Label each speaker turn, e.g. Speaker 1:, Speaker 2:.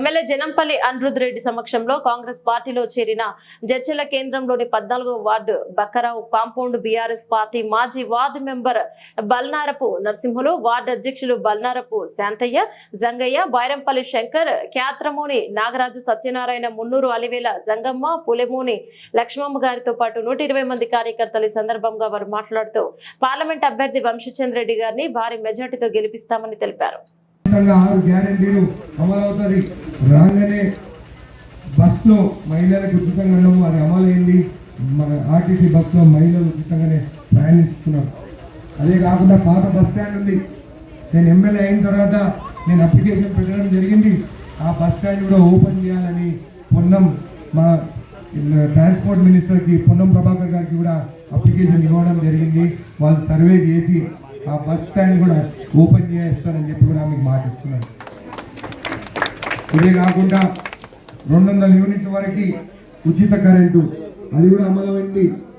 Speaker 1: MLA Janampalli Anirudh Reddy సమక్షంలో కాంగ్రెస్ పార్టీలో చేరిన జడ్చల కేంద్రంలోని పద్నాలుగో ward Bakkarao compound BRS party మాజీ ward member Balnarapu Narasimhulu ward అధ్యక్షులు బల్నారపు శాంతయ్య జంగయ్య బైరంపల్లి శంకర్ క్యాత్రమోని నాగరాజు సత్యనారాయణ మున్నూరు అలివేల జంగమ్మ పులెమూని లక్ష్మమ్మ గారితో పాటు నూట ఇరవై మంది కార్యకర్తలు ఈ సందర్భంగా వారు మాట్లాడుతూ పార్లమెంట్ అభ్యర్థి వంశచంద్ర రెడ్డి గారిని భారీ మెజార్టీతో గెలిపిస్తామని తెలిపారు.
Speaker 2: ఆరు అమలు అమలవుతుంది. రాగానే బస్లో మహిళలకు ఉచితంగా ఉండము అది అమలైంది. మన ఆర్టీసీ బస్లో మహిళలు ఉచితంగానే ప్రయాణిస్తున్నారు. అదే కాకుండా పాత బస్ స్టాండ్ ఉంది. నేను ఎమ్మెల్యే అయిన తర్వాత నేను అప్లికేషన్ పెట్టడం జరిగింది. ఆ బస్ స్టాండ్ కూడా ఓపెన్ చేయాలని పొన్నం మా ట్రాన్స్పోర్ట్ మినిస్టర్కి పొన్నం ప్రభాకర్ గారికి కూడా అప్లికేషన్ ఇవ్వడం జరిగింది. వాళ్ళు సర్వే చేసి ఆ బస్ స్టాండ్ కూడా ఓపెన్ చేస్తారని చెప్పి కూడా ఆమె మాటిస్తున్నాను ఇదే కాకుండా రెండు వందల యూనిట్ల వరకు ఉచిత కరెంటు అది కూడా అమలైంది